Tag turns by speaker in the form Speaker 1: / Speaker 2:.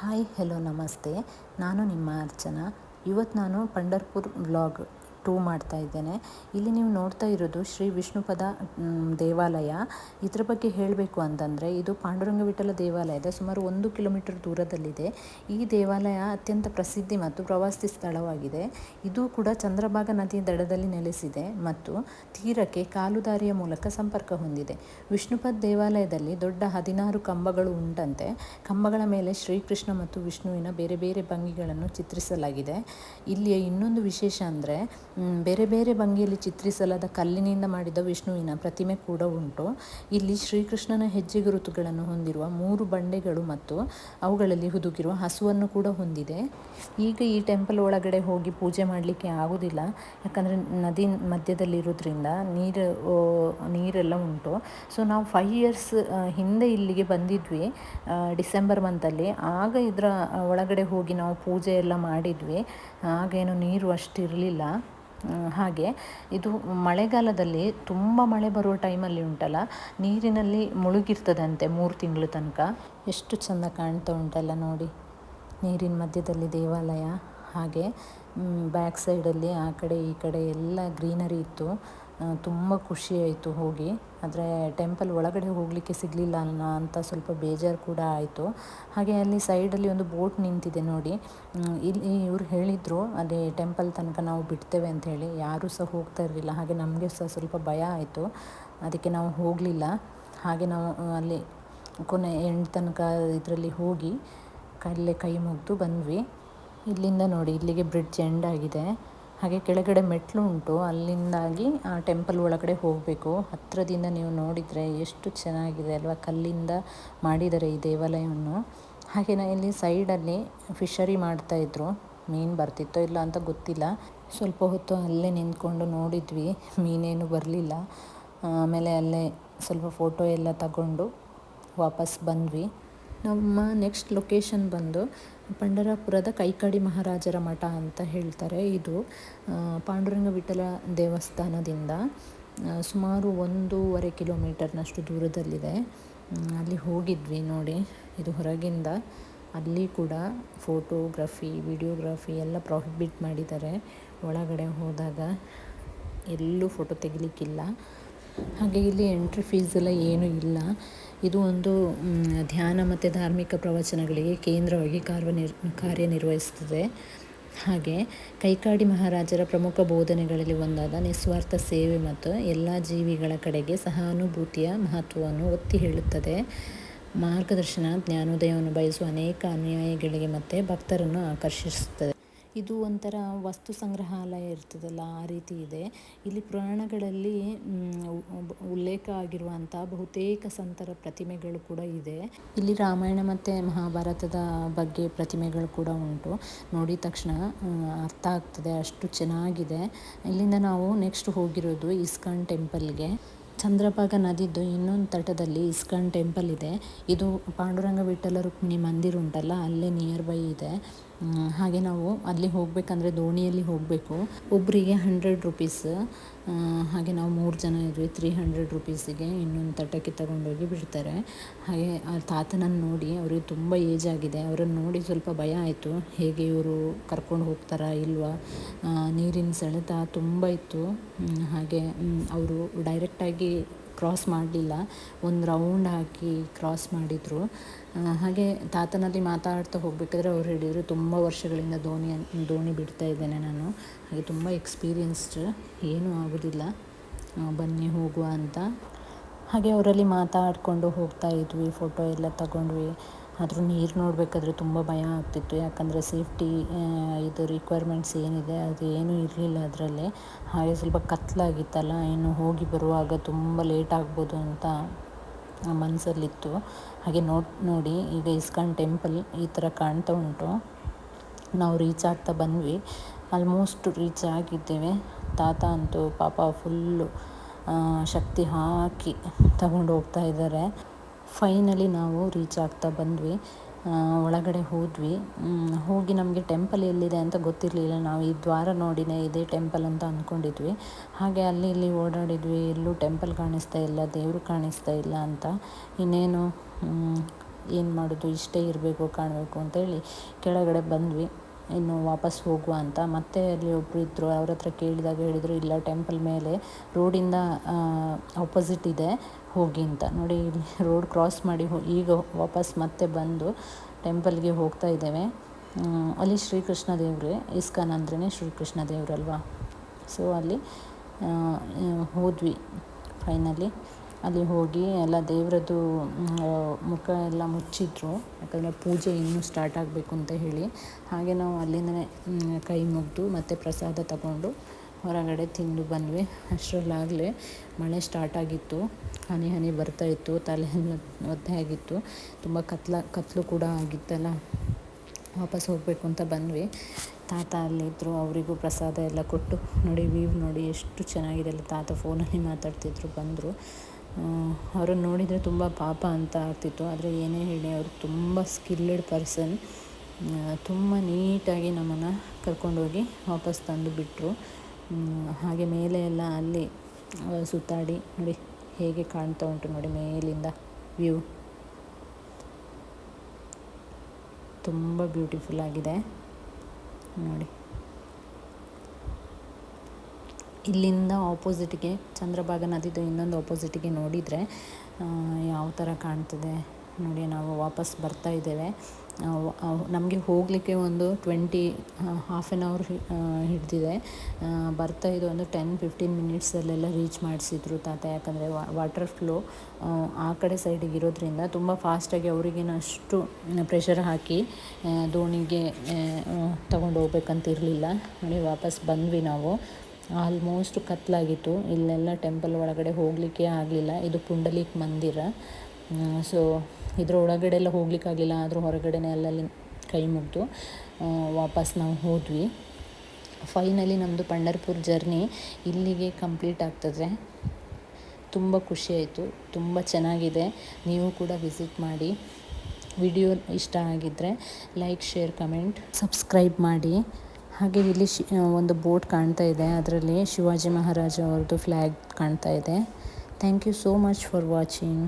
Speaker 1: Hi hello ನಮಸ್ತೆ. ನಾನು ನಿಮ್ಮ ಅರ್ಚನಾ. ಇವತ್ತು ನಾನು ಪಂಡರ್ಪುರ್ ವ್ಲಾಗ್ ಟೂ ಮಾಡ್ತಾ ಇದ್ದೇನೆ. ಇಲ್ಲಿ ನೀವು ನೋಡ್ತಾ ಇರೋದು ಶ್ರೀ ವಿಷ್ಣುಪದ ದೇವಾಲಯ. ಇದರ ಬಗ್ಗೆ ಹೇಳಬೇಕು ಅಂತಂದರೆ ಇದು ಪಾಂಡುರಂಗ ವಿಠಲ ದೇವಾಲಯದ ಸುಮಾರು ಒಂದು ಕಿಲೋಮೀಟರ್ ದೂರದಲ್ಲಿದೆ. ಈ ದೇವಾಲಯ ಅತ್ಯಂತ ಪ್ರಸಿದ್ಧಿ ಮತ್ತು ಪ್ರವಾಸಿ ಸ್ಥಳವಾಗಿದೆ. ಇದು ಕೂಡ ಚಂದ್ರಭಾಗ ನದಿಯ ದಡದಲ್ಲಿ ನೆಲೆಸಿದೆ ಮತ್ತು ತೀರಕ್ಕೆ ಕಾಲುದಾರಿಯ ಮೂಲಕ ಸಂಪರ್ಕ ಹೊಂದಿದೆ. ವಿಷ್ಣುಪದ ದೇವಾಲಯದಲ್ಲಿ ದೊಡ್ಡ ಹದಿನಾರು ಕಂಬಗಳು ಉಂಟಂತೆ. ಕಂಬಗಳ ಮೇಲೆ ಶ್ರೀಕೃಷ್ಣ ಮತ್ತು ವಿಷ್ಣುವಿನ ಬೇರೆ ಬೇರೆ ಭಂಗಿಗಳನ್ನು ಚಿತ್ರಿಸಲಾಗಿದೆ. ಇಲ್ಲಿಯ ಇನ್ನೊಂದು ವಿಶೇಷ ಅಂದರೆ ಬೇರೆ ಬೇರೆ ಭಂಗಿಯಲ್ಲಿ ಚಿತ್ರಿಸಲಾದ ಕಲ್ಲಿನಿಂದ ಮಾಡಿದ ವಿಷ್ಣುವಿನ ಪ್ರತಿಮೆ ಕೂಡ ಉಂಟು. ಇಲ್ಲಿ ಶ್ರೀಕೃಷ್ಣನ ಹೆಜ್ಜೆ ಗುರುತುಗಳನ್ನು ಹೊಂದಿರುವ ಮೂರು ಬಂಡೆಗಳು ಮತ್ತು ಅವುಗಳಲ್ಲಿ ಹುದುಗಿರುವ ಹಸುವನ್ನು ಕೂಡ ಹೊಂದಿದೆ. ಈಗ ಈ ಟೆಂಪಲ್ ಒಳಗಡೆ ಹೋಗಿ ಪೂಜೆ ಮಾಡಲಿಕ್ಕೆ ಆಗೋದಿಲ್ಲ. ಯಾಕಂದರೆ ನದಿ ಮಧ್ಯದಲ್ಲಿರೋದ್ರಿಂದ ನೀರು ನೀರೆಲ್ಲ ಉಂಟು. ಸೊ ನಾವು ಫೈವ್ ಇಯರ್ಸ್ ಹಿಂದೆ ಇಲ್ಲಿಗೆ ಬಂದಿದ್ವಿ. ಡಿಸೆಂಬರ್ ಮಂತಲ್ಲಿ ಆಗ ಇದರ ಒಳಗಡೆ ಹೋಗಿ ನಾವು ಪೂಜೆ ಎಲ್ಲ ಮಾಡಿದ್ವಿ. ಆಗೇನು ನೀರು ಅಷ್ಟಿರಲಿಲ್ಲ. ಹಾಗೆ ಇದು ಮಳೆಗಾಲದಲ್ಲಿ ತುಂಬ ಮಳೆ ಬರುವ ಟೈಮಲ್ಲಿ ಉಂಟಲ್ಲ, ನೀರಿನಲ್ಲಿ ಮುಳುಗಿರ್ತದಂತೆ ಮೂರು ತಿಂಗಳ ತನಕ? ಎಷ್ಟು ಚೆಂದ ಕಾಣ್ತಾ ಉಂಟಲ್ಲ ನೋಡಿ, ನೀರಿನ ಮಧ್ಯದಲ್ಲಿ ದೇವಾಲಯ, ಹಾಗೆ ಬ್ಯಾಕ್ ಸೈಡಲ್ಲಿ ಆ ಕಡೆ ಈ ಕಡೆ ಎಲ್ಲ ಗ್ರೀನರಿ ಇತ್ತು. ತುಂಬ ಖುಷಿ ಆಯಿತು ಹೋಗಿ. ಆದರೆ ಟೆಂಪಲ್ ಒಳಗಡೆ ಹೋಗಲಿಕ್ಕೆ ಸಿಗಲಿಲ್ಲ ಅಲ್ಲ ಅಂತ ಸ್ವಲ್ಪ ಬೇಜಾರು ಕೂಡ ಆಯಿತು. ಹಾಗೆ ಅಲ್ಲಿ ಸೈಡಲ್ಲಿ ಒಂದು ಬೋಟ್ ನಿಂತಿದೆ ನೋಡಿ. ಇಲ್ಲಿ ಇವರು ಹೇಳಿದರು, ಅದೇ ಟೆಂಪಲ್ ತನಕ ನಾವು ಬಿಡ್ತೇವೆ ಅಂತ ಹೇಳಿ. ಯಾರೂ ಸಹ ಹೋಗ್ತಾ ಇರಲಿಲ್ಲ. ಹಾಗೆ ನಮಗೆ ಸಹ ಸ್ವಲ್ಪ ಭಯ ಆಯಿತು. ಅದಕ್ಕೆ ನಾವು ಹೋಗಲಿಲ್ಲ. ಹಾಗೆ ನಾವು ಅಲ್ಲಿ ಕೊನೆ ಎಂಡ್ ತನಕ ಇದರಲ್ಲಿ ಹೋಗಿ ಕಲ್ಲೇ ಕೈ ಮುಗಿದು ಬಂದ್ವಿ. ಇಲ್ಲಿಂದ ನೋಡಿ, ಇಲ್ಲಿಗೆ ಬ್ರಿಡ್ಜ್ ಎಂಡ್ ಆಗಿದೆ. ಹಾಗೆ ಕೆಳಗಡೆ ಮೆಟ್ಲು ಉಂಟು. ಅಲ್ಲಿಂದಾಗಿ ಆ ಟೆಂಪಲ್ ಒಳಗಡೆ ಹೋಗಬೇಕು. ಹತ್ತಿರದಿಂದ ನೀವು ನೋಡಿದರೆ ಎಷ್ಟು ಚೆನ್ನಾಗಿದೆ ಅಲ್ವಾ? ಕಲ್ಲಿಂದ ಮಾಡಿದ್ದಾರೆ ಈ ದೇವಾಲಯವನ್ನು. ಹಾಗೆ ನಾ ಇಲ್ಲಿ ಸೈಡಲ್ಲಿ ಫಿಶರಿ ಮಾಡ್ತಾಯಿದ್ರು ಮೀನು ಬರ್ತಿತ್ತೋ ಇಲ್ಲ ಅಂತ ಗೊತ್ತಿಲ್ಲ. ಸ್ವಲ್ಪ ಹೊತ್ತು ಅಲ್ಲೇ ನಿಂತ್ಕೊಂಡು ನೋಡಿದ್ವಿ. ಮೀನೇನು ಬರಲಿಲ್ಲ. ಆಮೇಲೆ ಅಲ್ಲೇ ಸ್ವಲ್ಪ ಫೋಟೋ ಎಲ್ಲ ತಗೊಂಡು ವಾಪಸ್ ಬಂದ್ವಿ. ನಮ್ಮ ನೆಕ್ಸ್ಟ್ ಲೊಕೇಶನ್ ಬಂದು ಪಂಡರಾಪುರದ ಕೈಕಾಡಿ ಮಹಾರಾಜರ ಮಠ ಅಂತ ಹೇಳ್ತಾರೆ ಇದು. ಪಾಂಡುರಂಗ ವಿಠಲ ದೇವಸ್ಥಾನದಿಂದ ಸುಮಾರು ಒಂದೂವರೆ ಕಿಲೋಮೀಟರ್ನಷ್ಟು ದೂರದಲ್ಲಿದೆ. ಅಲ್ಲಿ ಹೋಗಿದ್ವಿ ನೋಡಿ. ಇದು ಹೊರಗಿಂದ ಅಲ್ಲಿ ಕೂಡ ಫೋಟೋಗ್ರಫಿ, ವಿಡಿಯೋಗ್ರಫಿ ಎಲ್ಲ ಪ್ರಾಹಿಬಿಟ್ ಮಾಡಿದ್ದಾರೆ. ಒಳಗಡೆ ಹೋದಾಗ ಎಲ್ಲೂ ಫೋಟೋ ತೆಗಿಲಿಕ್ಕಿಲ್ಲ. ಹಾಗೆ ಇಲ್ಲಿ ಎಂಟ್ರಿ ಫೀಸ್ ಎಲ್ಲ ಏನೂ ಇಲ್ಲ. ಇದು ಒಂದು ಧ್ಯಾನ ಮತ್ತು ಧಾರ್ಮಿಕ ಪ್ರವಚನಗಳಿಗೆ ಕೇಂದ್ರವಾಗಿ ಕಾರ್ಯನಿರ್ ಕಾರ್ಯನಿರ್ವಹಿಸ್ತದೆ ಹಾಗೆ ಕೈಕಾಡಿ ಮಹಾರಾಜರ ಪ್ರಮುಖ ಬೋಧನೆಗಳಲ್ಲಿ ಒಂದಾದ ನಿಸ್ವಾರ್ಥ ಸೇವೆ ಮತ್ತು ಎಲ್ಲ ಜೀವಿಗಳ ಕಡೆಗೆ ಸಹಾನುಭೂತಿಯ ಮಹತ್ವವನ್ನು ಒತ್ತಿ ಹೇಳುತ್ತದೆ. ಮಾರ್ಗದರ್ಶನ, ಜ್ಞಾನೋದಯವನ್ನು ಬಯಸುವ ಅನೇಕ ಅನುಯಾಯಿಗಳಿಗೆ ಮತ್ತು ಭಕ್ತರನ್ನು ಆಕರ್ಷಿಸುತ್ತದೆ. ಇದು ಒಂಥರ ವಸ್ತು ಸಂಗ್ರಹಾಲಯ ಇರ್ತದಲ್ಲ, ಆ ರೀತಿ ಇದೆ. ಇಲ್ಲಿ ಪುರಾಣಗಳಲ್ಲಿ ಉಲ್ಲೇಖ ಆಗಿರುವಂಥ ಬಹುತೇಕ ಸಂತರ ಪ್ರತಿಮೆಗಳು ಕೂಡ ಇದೆ. ಇಲ್ಲಿ ರಾಮಾಯಣ ಮತ್ತು ಮಹಾಭಾರತದ ಬಗ್ಗೆ ಪ್ರತಿಮೆಗಳು ಕೂಡ ಉಂಟು. ನೋಡಿದ ತಕ್ಷಣ ಅರ್ಥ ಆಗ್ತದೆ, ಅಷ್ಟು ಚೆನ್ನಾಗಿದೆ. ಇಲ್ಲಿಂದ ನಾವು ನೆಕ್ಸ್ಟ್ ಹೋಗಿರೋದು ಇಸ್ಕಾನ್ ಟೆಂಪಲ್ಗೆ ಚಂದ್ರಭಾಗ ನದಿದ್ದು ಇನ್ನೊಂದು ತಟದಲ್ಲಿ ಇಸ್ಕಾನ್ ಟೆಂಪಲ್ ಇದೆ. ಇದು ಪಾಂಡುರಂಗ ವಿಠಲ ರುಕ್ಮಿಣಿ ಮಂದಿರ ಉಂಟಲ್ಲ, ಅಲ್ಲೇ ನಿಯರ್ ಬೈ ಇದೆ. ಹಾಗೆ ನಾವು ಅಲ್ಲಿ ಹೋಗಬೇಕಂದ್ರೆ ದೋಣಿಯಲ್ಲಿ ಹೋಗಬೇಕು. ಒಬ್ಬರಿಗೆ ಹಂಡ್ರೆಡ್ ರುಪೀಸ್ ಹಾಗೆ ನಾವು ಮೂರು ಜನ ಇದ್ವಿ. ತ್ರೀ ಹಂಡ್ರೆಡ್ ರುಪೀಸಿಗೆ ಇನ್ನೊಂದು ತಟಕ್ಕೆ ತಗೊಂಡೋಗಿ ಬಿಡ್ತಾರೆ. ಹಾಗೆ ಆ ತಾತನನ್ನು ನೋಡಿ, ಅವರಿಗೆ ತುಂಬ ಏಜ್ ಆಗಿದೆ. ಅವರನ್ನು ನೋಡಿ ಸ್ವಲ್ಪ ಭಯ ಆಯಿತು. ಹೇಗೆ ಇವರು ಕರ್ಕೊಂಡು ಹೋಗ್ತಾರಾ ಇಲ್ವಾ? ನೀರಿನ ಸೆಳೆತ ತುಂಬ ಇತ್ತು. ಹಾಗೆ ಅವರು ಡೈರೆಕ್ಟಾಗಿ ಕ್ರಾಸ್ ಮಾಡಲಿಲ್ಲ. ಒಂದು ರೌಂಡ್ ಹಾಕಿ ಕ್ರಾಸ್ ಮಾಡಿದರು. ಹಾಗೆ ತಾತನಲ್ಲಿ ಮಾತಾಡ್ತಾ ಹೋಗಬೇಕಾದ್ರೆ ಅವ್ರು ಹೇಳಿದರು, ತುಂಬ ವರ್ಷಗಳಿಂದ ದೋಣಿ ದೋಣಿ ಬಿಡ್ತಾ ಇದ್ದೇನೆ ನಾನು. ಹಾಗೆ ತುಂಬ ಎಕ್ಸ್ಪೀರಿಯನ್ಸ್ಡ್ ಏನೂ ಆಗೋದಿಲ್ಲ. ಬನ್ನಿ ಹೋಗುವ ಅಂತ. ಹಾಗೆ ಅವರಲ್ಲಿ ಮಾತಾಡಿಕೊಂಡು ಹೋಗ್ತಾ ಇದ್ವಿ ಫೋಟೋ ಎಲ್ಲ ತಗೊಂಡ್ವಿ. ಆದರೂ ನೀರು ನೋಡಬೇಕಾದ್ರೆ ತುಂಬ ಭಯ ಆಗ್ತಿತ್ತು. ಯಾಕಂದರೆ ಸೇಫ್ಟಿ ಇದು ರಿಕ್ವೈರ್ಮೆಂಟ್ಸ್ ಏನಿದೆ ಅದು ಏನೂ ಇರಲಿಲ್ಲ ಅದರಲ್ಲಿ. ಹಾಗೆ ಸ್ವಲ್ಪ ಕತ್ಲಾಗಿತ್ತಲ್ಲ, ಇನ್ನು ಹೋಗಿ ಬರುವಾಗ ತುಂಬ ಲೇಟ್ ಆಗ್ಬೋದು ಅಂತ ಮನಸ್ಸಲ್ಲಿತ್ತು ಹಾಗೆ ನೋಡ್, ನೋಡಿ, ಈಗ ಇಸ್ಕಾನ್ ಟೆಂಪಲ್ ಈ ಥರ ಕಾಣ್ತಾ ಉಂಟು. ನಾವು ರೀಚ್ ಆಗ್ತಾ ಬಂದ್ವಿ. ಆಲ್ಮೋಸ್ಟ್ ರೀಚ್ ಆಗಿದ್ದೇವೆ. ತಾತ ಅಂತೂ ಪಾಪ ಫುಲ್ಲು ಶಕ್ತಿ ಹಾಕಿ ತಗೊಂಡು ಹೋಗ್ತಾ ಇದ್ದಾರೆ. ಫೈನಲಿ ನಾವು ರೀಚ್ ಆಗ್ತಾ ಬಂದ್ವಿ. ಒಳಗಡೆ ಹೋದ್ವಿ. ಹೋಗಿ ನಮಗೆ ಟೆಂಪಲ್ ಎಲ್ಲಿದೆ ಅಂತ ಗೊತ್ತಿರಲಿಲ್ಲ. ನಾವು ಈ ದ್ವಾರ ನೋಡಿನೇ ಇದೇ ಟೆಂಪಲ್ ಅಂತ ಅಂದ್ಕೊಂಡಿದ್ವಿ ಹಾಗೆ ಅಲ್ಲಿ ಇಲ್ಲಿ ಓಡಾಡಿದ್ವಿ. ಎಲ್ಲೂ ಟೆಂಪಲ್ ಕಾಣಿಸ್ತಾ ಇಲ್ಲ, ದೇವರು ಕಾಣಿಸ್ತಾ ಇಲ್ಲ ಅಂತ. ಇನ್ನೇನು ಏನು ಮಾಡೋದು? ಇಷ್ಟೇ ಇರಬೇಕು, ಕಾಣಬೇಕು ಅಂತೇಳಿ ಕೆಳಗಡೆ ಬಂದ್ವಿ. ಇನ್ನು ವಾಪಸ್ ಹೋಗುವ ಅಂತ. ಮತ್ತೆ ಅಲ್ಲಿ ಒಬ್ಬರು ಇದ್ದರು ಅವ್ರ ಹತ್ರ ಕೇಳಿದಾಗ ಹೇಳಿದರು, ಇಲ್ಲ ಟೆಂಪಲ್ ಮೇಲೆ ರೋಡಿಂದ ಆಪೋಸಿಟ್ ಇದೆ, ಹೋಗಿ ಅಂತ. ನೋಡಿ, ಇಲ್ಲಿ ರೋಡ್ ಕ್ರಾಸ್ ಮಾಡಿ ಹೋ, ಈಗ ವಾಪಸ್ ಮತ್ತೆ ಬಂದು ಟೆಂಪಲ್ಗೆ ಹೋಗ್ತಾ ಇದ್ದೇವೆ. ಅಲ್ಲಿ ಶ್ರೀಕೃಷ್ಣ ದೇವ್ರೆ ಇಸ್ಕಾನ್ ಅಂದ್ರೇ ಶ್ರೀಕೃಷ್ಣ ದೇವ್ರಲ್ವಾ? ಸೊ ಅಲ್ಲಿ ಹೋದ್ವಿ ಫೈನಲಿ ಅಲ್ಲಿ ಹೋಗಿ ಎಲ್ಲ ದೇವರದ್ದು ಮುಖ ಎಲ್ಲ ಮುಚ್ಚಿದ್ರು. ಯಾಕಂದರೆ ಪೂಜೆ ಇನ್ನೂ ಸ್ಟಾರ್ಟ್ ಆಗಬೇಕು ಅಂತ ಹೇಳಿ. ಹಾಗೆ ನಾವು ಅಲ್ಲಿಂದನೇ ಕೈ ಮುಗಿದು ಮತ್ತು ಪ್ರಸಾದ ತಗೊಂಡು ಹೊರಗಡೆ ತಿಂದು ಬಂದ್ವಿ. ಅಷ್ಟರಲ್ಲಾಗಲೇ ಮಳೆ ಸ್ಟಾರ್ಟ್ ಆಗಿತ್ತು. ಹನಿ ಹನಿ ಬರ್ತಾಯಿತ್ತು ತಲೆ ಎಲ್ಲ ಒದ್ದೆ ಆಗಿತ್ತು. ತುಂಬ ಕತ್ಲ, ಕತ್ಲು ಕೂಡ ಆಗಿತ್ತಲ್ಲ. ವಾಪಸ್ ಹೋಗಬೇಕು ಅಂತ ಬಂದ್ವಿ. ತಾತ ಅಲ್ಲಿದ್ದರು ಅವರಿಗೂ ಪ್ರಸಾದ ಎಲ್ಲ ಕೊಟ್ಟು ನೋಡಿ ವೀವ್ ನೋಡಿ ಎಷ್ಟು ಚೆನ್ನಾಗಿದೆ. ಅಲ್ಲ ತಾತ ಫೋನಲ್ಲಿ ಮಾತಾಡ್ತಿದ್ರು, ಬಂದರು. ಅವರನ್ನು ನೋಡಿದರೆ ತುಂಬ ಪಾಪ ಅಂತ ಆಗ್ತಿತ್ತು. ಆದರೆ ಏನೇ ಹೇಳಿ ಅವರು ತುಂಬ ಸ್ಕಿಲ್ಡ್ ಪರ್ಸನ್ ತುಂಬ ನೀಟಾಗಿ ನಮ್ಮನ್ನು ಕರ್ಕೊಂಡೋಗಿ ವಾಪಸ್ ತಂದು ಬಿಟ್ಟರು ಹಾಗೆ ಮೇಲೆ ಎಲ್ಲ ಅಲ್ಲಿ ಸುತ್ತಾಡಿ ನೋಡಿ ಹೇಗೆ ಕಾಣ್ತಾ ಉಂಟು ನೋಡಿ ಮೇಲಿಂದ ವ್ಯೂ ತುಂಬ ಬ್ಯೂಟಿಫುಲ್ ಆಗಿದೆ. ನೋಡಿ. ಇಲ್ಲಿಂದ ಆಪೋಸಿಟ್ಗೆ ಚಂದ್ರಭಾಗ ನದಿದು ಇನ್ನೊಂದು ಆಪೋಸಿಟ್ಗೆ ನೋಡಿದರೆ ಯಾವ ಥರ ಕಾಣ್ತದೆ ನೋಡಿ ನಾವು ವಾಪಸ್ ಬರ್ತಾ ಇದ್ದೇವೆ. ನಮಗೆ ಹೋಗಲಿಕ್ಕೆ ಒಂದು ಟ್ವೆಂಟಿ ಹಾಫ್ ಆನ್ ಅವರ್ ಹಿಡಿದಿದೆ. ಬರ್ತಾ ಇದು ಒಂದು ಟೆನ್ ಫಿಫ್ಟೀನ್ ಮಿನಿಟ್ಸಲ್ಲೆಲ್ಲ ರೀಚ್ ಮಾಡಿಸಿದ್ರು ತಾತ. ಯಾಕಂದರೆ ವಾಟರ್ ಫ್ಲೋ ಆ ಕಡೆ ಸೈಡಿಗೆ ಇರೋದ್ರಿಂದ ತುಂಬ ಫಾಸ್ಟಾಗಿ ಅವರಿಗೇನು ಅಷ್ಟು ಪ್ರೆಷರ್ ಹಾಕಿ ದೋಣಿಗೆ ತಗೊಂಡು ಹೋಗ್ಬೇಕಂತ ಇರಲಿಲ್ಲ ನೋಡಿ ವಾಪಸ್ ಬಂದ್ವಿ ನಾವು. ಆಲ್ಮೋಸ್ಟ್ ಕತ್ತಲಾಗಿತ್ತು ಇಲ್ಲೆಲ್ಲ ಟೆಂಪಲ್ ಒಳಗಡೆ ಹೋಗಲಿಕ್ಕೆ ಆಗಲಿಲ್ಲ. ಇದು ಪುಂಡಲೀಕ್ ಮಂದಿರ. ಸೊ ಇದರ ಒಳಗಡೆ ಎಲ್ಲ ಹೋಗ್ಲಿಕ್ಕಾಗಿಲ್ಲ ಆದರೂ ಹೊರಗಡೆನೇ ಅಲ್ಲಲ್ಲಿ ಕೈ ಮುಗಿದು ವಾಪಸ್ ನಾವು ಹೋದ್ವಿ. ಫೈನಲಿ ನಮ್ಮದು ಪಂಡರ್ಪುರ್ ಜರ್ನಿ ಇಲ್ಲಿಗೆ ಕಂಪ್ಲೀಟ್ ಆಗ್ತದೆ. ತುಂಬ ಖುಷಿಯಾಯಿತು ತುಂಬ ಚೆನ್ನಾಗಿದೆ. ನೀವು ಕೂಡ ವಿಸಿಟ್ ಮಾಡಿ. ವಿಡಿಯೋ ಇಷ್ಟ ಆಗಿದ್ದರೆ ಲೈಕ್ ಶೇರ್ ಕಮೆಂಟ್ ಸಬ್ಸ್ಕ್ರೈಬ್ ಮಾಡಿ. ಹಾಗೆ ಇಲ್ಲಿ ಶಿ ಒಂದು ಬೋಟ್ ಕಾಣ್ತಾ ಇದೆ. ಅದರಲ್ಲಿ ಶಿವಾಜಿ ಮಹಾರಾಜ ಅವ್ರದ್ದು ಫ್ಲ್ಯಾಗ್ ಕಾಣ್ತಾ ಇದೆ. Thank you so much for watching.